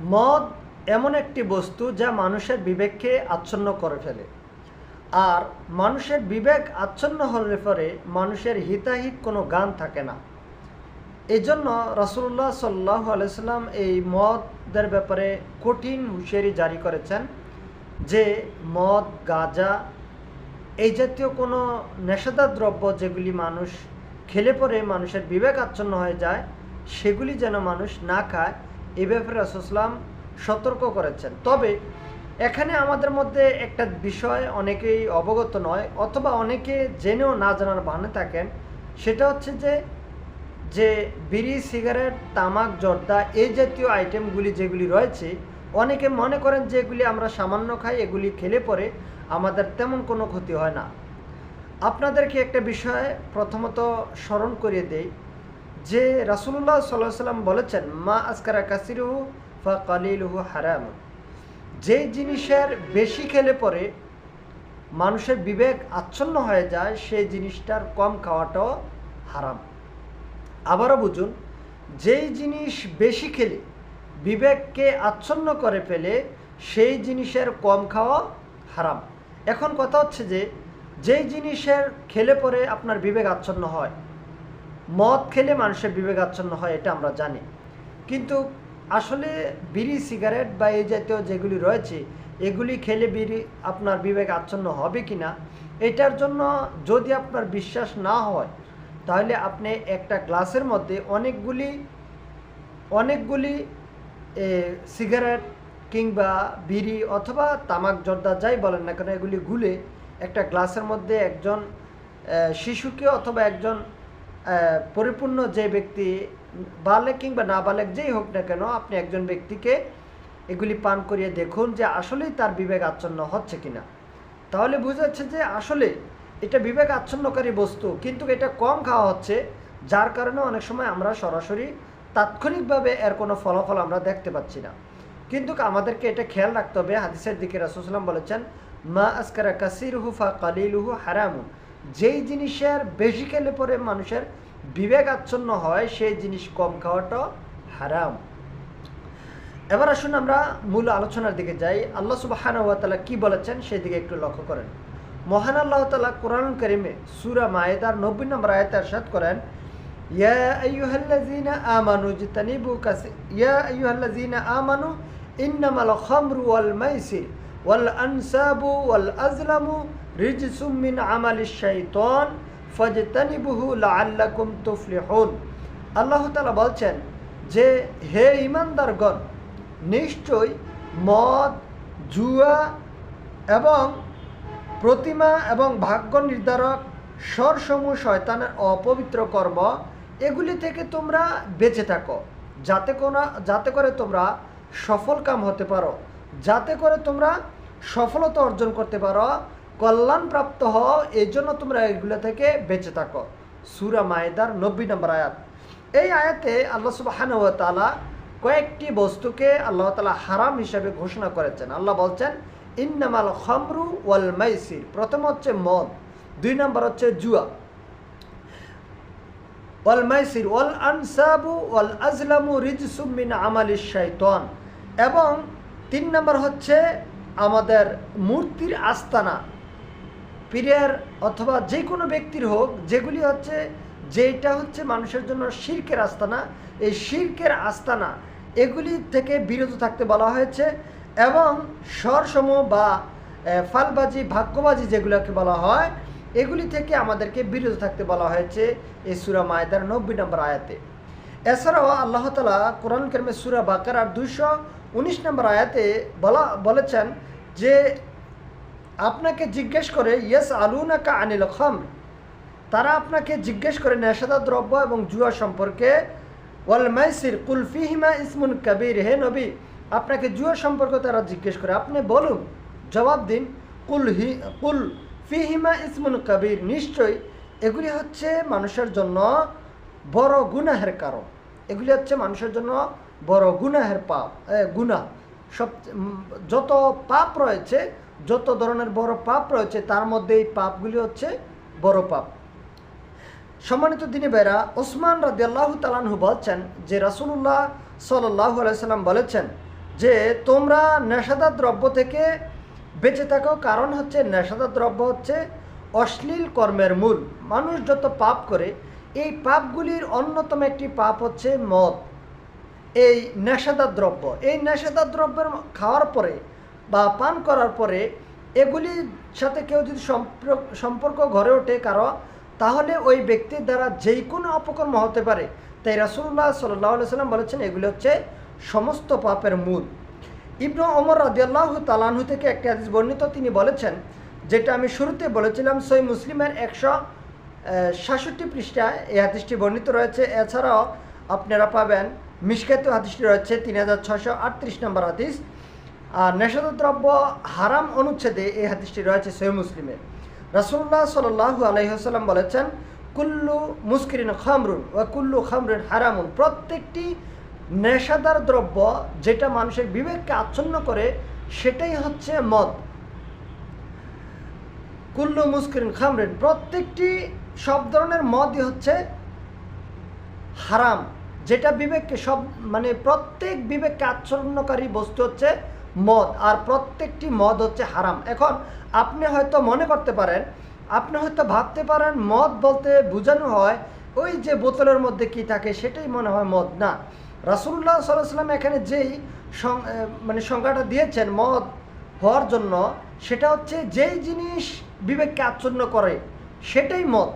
মদ এমন একটি বস্তু যা মানুষের বিবেককে আচ্ছন্ন করে ফেলে। আর মানুষের বিবেক আচ্ছন্ন হলে পরে মানুষের হিতাহিত কোনো গান থাকে না। এই জন্য রসুল্লাহ সাল্লাহ আলাইসাল্লাম এই মদের ব্যাপারে কঠিন হুঁশিয়ারি জারি করেছেন যে মদ, গাঁজা এই জাতীয় কোনো নেশাদার দ্রব্য যেগুলি মানুষ খেলে পরে মানুষের বিবেক আচ্ছন্ন হয়ে যায়, সেগুলি যেন মানুষ না খায় এ ব্যাপারে সতর্ক করেছেন। তবে এখানে আমাদের মধ্যে একটা বিষয় অনেকেই অবগত নয়, অথবা অনেকে জেনেও না জানার বাহানে থাকেন। সেটা হচ্ছে যে যে বিড়ি, সিগারেট, তামাক, জর্দা এই জাতীয় আইটেমগুলি যেগুলি রয়েছে, অনেকে মনে করেন যে এগুলি আমরা সামান্য খাই, এগুলি খেলে পরে আমাদের তেমন কোনো ক্ষতি হয় না। আপনাদেরকে একটা বিষয় প্রথমত স্মরণ করিয়ে দেই। যে রাসুল্লাহ সাল্লাহ সাল্লাম বলেছেন, মা আসকারা কাসিরুহু ফা কালিলুহু হারাম। যেই জিনিসের বেশি খেলে পরে মানুষের বিবেক আচ্ছন্ন হয়ে যায় সেই জিনিসটার কম খাওয়াটাও হারাম। আবারও বুঝুন, যেই জিনিস বেশি খেলে, বিবেককে আচ্ছন্ন করে ফেলে, সেই জিনিসের কম খাওয়া হারাম। এখন কথা হচ্ছে যে, যেই জিনিসের খেলে পরে আপনার বিবেক আচ্ছন্ন হয় মদ খেলে মানুষের বিবেক আচ্ছন্ন হয়, এটা আমরা জানি। কিন্তু আসলে বিড়ি, সিগারেট বা এই জাতীয় যেগুলি রয়েছে, এগুলি খেলে বিড়ি আপনার বিবেক আচ্ছন্ন হবে কি না এটার জন্য যদি আপনার বিশ্বাস না হয়, তাহলে আপনি একটা গ্লাসের মধ্যে অনেকগুলি অনেকগুলি সিগারেট কিংবা বিড়ি অথবা তামাক, জর্দা যাই বলেন না কেন, এগুলি গুলে একটা গ্লাসের মধ্যে একজন শিশুকে অথবা একজন পরিপূর্ণ যে ব্যক্তি বালেক কিংবা না বালেক যেই হোক না কেন, আপনি একজন ব্যক্তিকে এগুলি পান করিয়ে দেখুন যে আসলেই তার বিবেক আচ্ছন্ন হচ্ছে কিনা। তাহলে বুঝা যাচ্ছে যে আসলে এটা বিবেক আচ্ছন্নকারী বস্তু, কিন্তু এটা কম খাওয়া হচ্ছে, যার কারণে অনেক সময় আমরা সরাসরি তাৎক্ষণিকভাবে এর কোনো ফলাফল আমরা দেখতে পাচ্ছি না। কিন্তু আমাদেরকে এটা খেয়াল রাখতে হবে, হাদিসের দিকে রাসুসলাম বলেছেন, মা আসকারা কাসিরুহু ফা কালিলুহু হারামু যেই জিনিসের বেশি খেলে পরে মানুষের বিবেক আচ্ছন্ন হয়, সেই জিনিস কম খাওয়াটা হারাম। এবার আসুন আমরা মূল আলোচনার দিকে যাই। আল্লাহ সুবাহান তালা কি বলেছেন সেই দিকে একটু লক্ষ্য করেন। মহান আল্লাহ তালা কোরআন করিমে সুরা মায়েদার নব্বই নম্বর আয়তে আরশাদ করেন, ইয়া আমানু রিজসুম মিন আমালিশ শাইতান ফাজতানিবুহু লাআল্লাকুম তুফলিহুন। আল্লাহ বলছেন যে, হে ইমানদারগণ নিশ্চয় মদ, জুয়া এবং প্রতিমা এবং ভাগ্য নির্ধারক, স্বরসমূহ শয়তানের অপবিত্র কর্ম, এগুলি থেকে তোমরা বেঁচে থাকো। যাতে কোনো, যাতে করে তোমরা সফল কাম হতে পারো। যাতে করে তোমরা সফলতা অর্জন করতে পারো। কল্যাণপ্রাপ্ত হও এই জন্য তোমরা এগুলো থেকে বেঁচে থাকো। সুরা মায়েদার নব্বই নম্বর আয়াত। এই আয়াতে আল্লাহ সুবাহান তালা কয়েকটি বস্তুকে আল্লাহ তালা হারাম হিসাবে ঘোষণা করেছেন। আল্লাহ বলছেন, ইন্নামাল খামরু ওয়াল মাইসির। প্রথম হচ্ছে মদ, দুই নম্বর হচ্ছে জুয়া। ওয়াল মাইসির, ওয়াল আনসাবু ওয়াল আজলামু রিজসুম মিন আমালিশ শাইতান। এবং তিন নম্বর হচ্ছে আমাদের মূর্তির আস্তানা। পীরের অথবা যে কোনো ব্যক্তির হোক, যেগুলি হচ্ছে যেটা হচ্ছে মানুষের জন্য শির্কের আস্তানা, এই শির্কের আস্তানা, এগুলি থেকে বিরত থাকতে বলা হয়েছে এবং স্বরসমূহ বা ফালবাজি, ভাগ্যবাজি যেগুলোকে বলা হয়, এগুলি থেকে আমাদেরকে বিরত থাকতে বলা হয়েছে এই সুরা মায়দার নব্বই নম্বর আয়াতে। এছাড়াও আল্লাহ তালা কোরআন কেরমে সুরা বাকার আর দুইশো উনিশ নম্বর আয়াতে বলা, বলেছেন যে আপনাকে জিজ্ঞেস করে, ইয়েস আলুনাকা আনিল খম তারা আপনাকে জিজ্ঞেস করে নেশাদা দ্রব্য এবং জুয়া সম্পর্কে, ওয়াল মাইসির কুলফিহিমা ইসমুন কবির? হে নবী, আপনাকে জুয়া সম্পর্কে তারা জিজ্ঞেস করে, আপনি বলুন, জবাব দিন, কুল হি, কুল ফিহিমা ইসমুন কবির? নিশ্চয়ই, এগুলি হচ্ছে মানুষের জন্য বড় গুনাহের কারণ। এগুলি হচ্ছে মানুষের জন্য বড় গুনাহের পাপ গুনাহ। সব যত পাপ রয়েছে যত ধরনের বড় পাপ রয়েছে, তার মধ্যে এই পাপগুলি হচ্ছে বড় পাপ। সম্মানিত দিনী বেরা ওসমান রাদিয়াল্লাহু তালানহু বলছেন যে রাসুল্লাহ সাল্লাহ আলাইসাল্লাম বলেছেন যে, তোমরা নেশাদার দ্রব্য থেকে বেঁচে থাকো, কারণ হচ্ছে নেশাদার দ্রব্য হচ্ছে অশ্লীল কর্মের মূল। মানুষ যত পাপ করে, এই পাপগুলির অন্যতম একটি পাপ হচ্ছে মদ। এই নেশাদার দ্রব্য। এই নেশাদার দ্রব্যের খাওয়ার পরে বা পান করার পরে এগুলির সাথে কেউ যদি সম্পর্ক সম্পর্ক গড়ে ওঠে কারও, তাহলে ওই ব্যক্তির দ্বারা যেই কোনো অপকর্ম হতে পারে। তাই রাসুল্লাহ সাল্লাহ সাল্লাম বলেছেন, এগুলি হচ্ছে সমস্ত পাপের মূল। ইবনু ওমর রাদিয়াল্লাহ তালানহু থেকে একটি হাদিস বর্ণিত, তিনি বলেছেন, যেটা আমি শুরুতে বলেছিলাম সই মুসলিমের একশো সাতষট্টি পৃষ্ঠায় এই হাদিসটি বর্ণিত রয়েছে। এছাড়াও আপনারা পাবেন মিসকাত হাদিসটি রয়েছে তিন হাজার ছশো আটত্রিশ নম্বর হাদিস। আর নেশাদ দ্রব্য হারাম অনুচ্ছেদে এই হাদিসটি রয়েছে সই মুসলিমে। রাসুল্লাহ সাল্লাহ আলহিহাল্লাম বলেছেন, কুল্লু মুস্কিরিন খামরুন ও কুল্লু খামরুন হারামুন। প্রত্যেকটি নেশাদার দ্রব্য যেটা মানুষের বিবেককে আচ্ছন্ন করে, সেটাই হচ্ছে মদ। কুল্লু মুস্কিরিন খামরিন, প্রত্যেকটি সব ধরনের মদই হচ্ছে হারাম। যেটা বিবেককে সব মানে প্রত্যেক বিবেককে আচ্ছন্নকারী বস্তু হচ্ছে মদ, আর প্রত্যেকটি মদ হচ্ছে হারাম। এখন আপনি হয়তো মনে করতে পারেন, আপনি হয়তো ভাবতে পারেন, মদ বলতে বোঝানো হয় ওই যে বোতলের মধ্যে কি থাকে সেটাই মনে হয় মদ না। রাসুল্লাহ সাল্লাম এখানে যেই মানে সংজ্ঞাটা দিয়েছেন মদ হওয়ার জন্য, সেটা হচ্ছে যেই জিনিস বিবেককে আচ্ছন্ন করে, সেটাই মদ।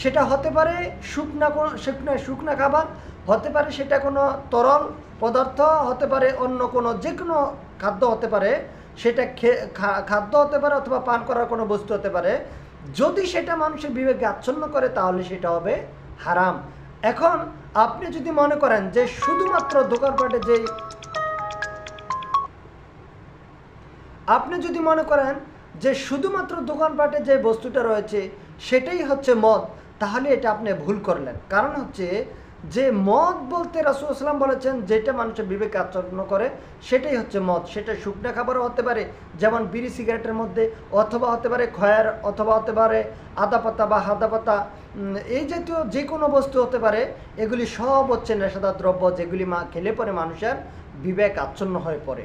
সেটা হতে পারে শুকনা কোনো শুকনা শুকনা খাবার, হতে পারে সেটা কোনো তরল পদার্থ, হতে পারে অন্য কোনো যে কোনো খাদ্য হতে পারে, সেটা খাদ্য হতে পারে অথবা পান করার কোনো বস্তু হতে পারে। যদি সেটা মানুষের বিবেককে আচ্ছন্ন করে, তাহলে সেটা হবে হারাম। এখন আপনি যদি মনে করেন যে শুধুমাত্র দোকানপাটে যেই আপনি যদি মনে করেন যে শুধুমাত্র দোকানপাটে যে বস্তুটা রয়েছে, সেটাই হচ্ছে মদ, তাহলে এটা আপনি ভুল করলেন। কারণ হচ্ছে যে মদ বলতে রাসুলাম বলেছেন, যেটা মানুষের বিবেক আচরণ করে, সেটাই হচ্ছে মদ। সেটা শুকনা খাবারও হতে পারে, যেমন বিড়ি সিগারেটের মধ্যে, অথবা হতে পারে খয়ার অথবা হতে পারে আদা পাতা বা হাদা পাতা। এই জাতীয় যে কোনো বস্তু হতে পারে, এগুলি সব হচ্ছে নেশাদার দ্রব্য, যেগুলি মা খেলে পরে মানুষের বিবেক আচ্ছন্ন হয়ে পড়ে।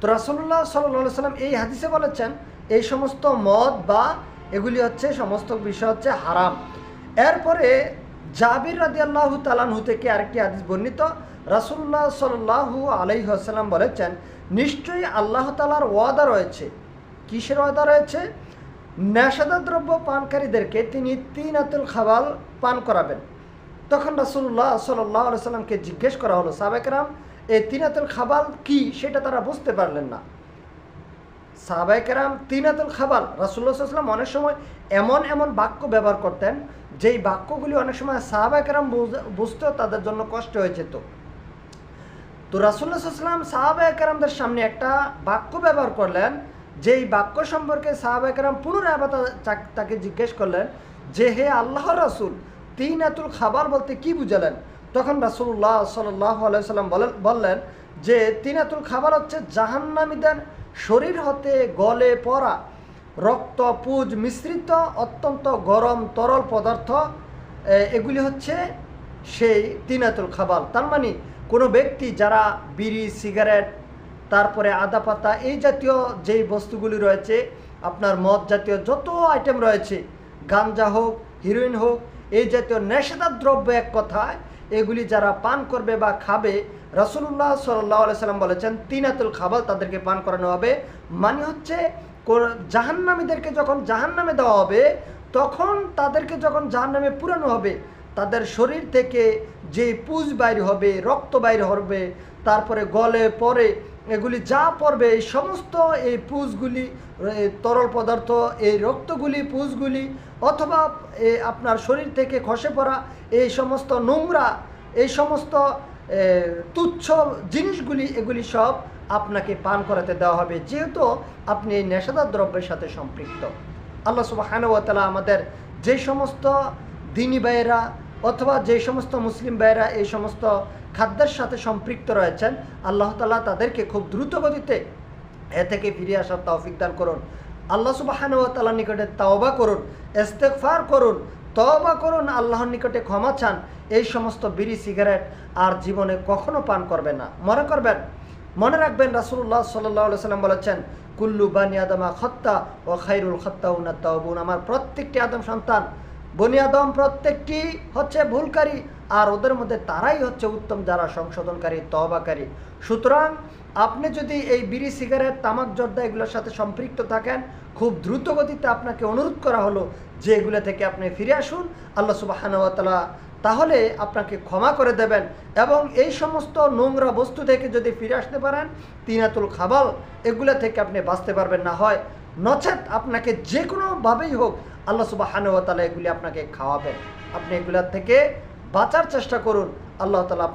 তো রাসুল্লাহ সাল্লাহ সাল্লাম এই হাদিসে বলেছেন, এই সমস্ত মদ বা এগুলি হচ্ছে, সমস্ত বিষয় হচ্ছে হারাম। এরপরে জাবির রাদি আল্লাহ তালানহু থেকে আরেকটি হাদিস বর্ণিত। রাসুল্লাহ সাল্লাহু আলাইসাল্লাম বলেছেন, নিশ্চয়ই আল্লাহ তালার ওয়াদা রয়েছে। কিসের ওয়াদা রয়েছে? নেশাদা দ্রব্য পানকারীদেরকে তিনি তিন আতুল খাবাল পান করাবেন। তখন রাসুল্লাহ সাল্লাহ সাল্লামকে জিজ্ঞেস করা হলো সাবেকরাম এই তিনাতুল খাবাল কি? সেটা তারা বুঝতে পারলেন না। সাহাবাইকেরাম তিনাতুল খাবাল রাসুল্লাহ অনেক সময় এমন এমন বাক্য ব্যবহার করতেন, যেই বাক্যগুলি অনেক সময় সাহাবাইকেরাম বুঝতেও তাদের জন্য কষ্ট হয়েছে তো তো রাসুল্লাহ সাল্লাম সাহাবাইকেরামদের সামনে একটা বাক্য ব্যবহার করলেন, যেই বাক্য সম্পর্কে সাহাবাইকেরাম পুনরায় আবার তাকে জিজ্ঞেস করলেন যে, হে আল্লাহ রাসুল তিন আতুল খাবার বলতে কি বুঝালেন? তখন রাসুল্লাহ সাল্লাহ আলাইসাল্লাম বলেন, বললেন যে, তিনাতুল খাবার হচ্ছে জাহান্নামীদের শরীর হতে গলে পড়া, রক্ত, পুজ মিশ্রিত, অত্যন্ত গরম, তরল পদার্থ এগুলি হচ্ছে সেই তিনাতুল খাবার তার মানে কোনো ব্যক্তি যারা বিড়ি, সিগারেট, তারপরে আদা পাতা, এই জাতীয় যেই বস্তুগুলি রয়েছে, আপনার মদ জাতীয় যত আইটেম রয়েছে, গাঞ্জা হোক, হিরোইন হোক, এই জাতীয় নেশাদার দ্রব্য এক কথায় এগুলি যারা পান করবে বা খাবে রসুল্লাহ সাল্লাহ সাল্লাম বলেছেন, তিনাতুল খাবাল তাদেরকে পান করানো হবে। মানে হচ্ছে জাহান্নামীদেরকে যখন জাহান্নামে দেওয়া হবে, তখন তাদেরকে যখন জাহান্নামে পুরানো হবে, তাদের শরীর থেকে যে পুজ বাইর হবে, রক্ত বাইর হবে, তারপরে গলে পরে এগুলি যা পড়বে, এই সমস্ত এই পুজগুলি তরল পদার্থ, এই রক্তগুলি, পুজগুলি, অথবা আপনার শরীর থেকে খসে পড়া এই সমস্ত নোংরা, এই সমস্ত তুচ্ছ জিনিসগুলি, এগুলি সব আপনাকে পান করাতে দেওয়া হবে, যেহেতু আপনি এই নেশাদার দ্রব্যের সাথে সম্পৃক্ত। আল্লাহ সুবাহানুয়াতালা আমাদের যে সমস্ত দিনী ভাইয়েরা অথবা যে সমস্ত মুসলিম ভাইয়েরা এই সমস্ত খাদ্যের সাথে সম্পৃক্ত রয়েছেন, আল্লাহ তালা তাদেরকে খুব দ্রুত গতিতে এ থেকে ফিরে আসার তৌফিক দান করুন। আল্লাহ সুবাহানুয়াতালার নিকটে তাওবা করুন, ইস্তেগফার করুন, তওবা করুন, আল্লাহর নিকটে ক্ষমা চান। এই সমস্ত বিড়ি, সিগারেট আর জীবনে কখনো পান করবেন না। মনে করবেন, মনে রাখবেন রাসুল্লাহ সাল্লাহ সাল্লাম বলেছেন, কুল্লু বানি আদমা খত্তা ও খাইরুল খত্তা উনাত্তাউবুন আমার প্রত্যেকটি আদম সন্তান বনি আদম প্রত্যেকটি হচ্ছে ভুলকারী, আর ওদের মধ্যে তারাই হচ্ছে উত্তম যারা সংশোধনকারী তহবাকারী সুতরাং আপনি যদি এই বিড়ি, সিগারেট, তামাক, জর্দা এগুলোর সাথে সম্পৃক্ত থাকেন, খুব দ্রুত গতিতে আপনাকে অনুরোধ করা হলো যে এগুলো থেকে আপনি ফিরে আসুন, আল্লাহ সুবাহানুয়াতালা তাহলে আপনাকে ক্ষমা করে দেবেন এবং এই সমস্ত নোংরা বস্তু থেকে যদি ফিরে আসতে পারেন, তিনাতুল খাবাল, এগুলো থেকে আপনি বাঁচতে পারবেন না। হয় নচেত আপনাকে যে কোনোভাবেই হোক আল্লাহ সুবাহানুয়াতালা এগুলি আপনাকে খাওয়াবেন। আপনি এগুলার থেকে বাঁচার চেষ্টা করুন। আল্লাহ তালা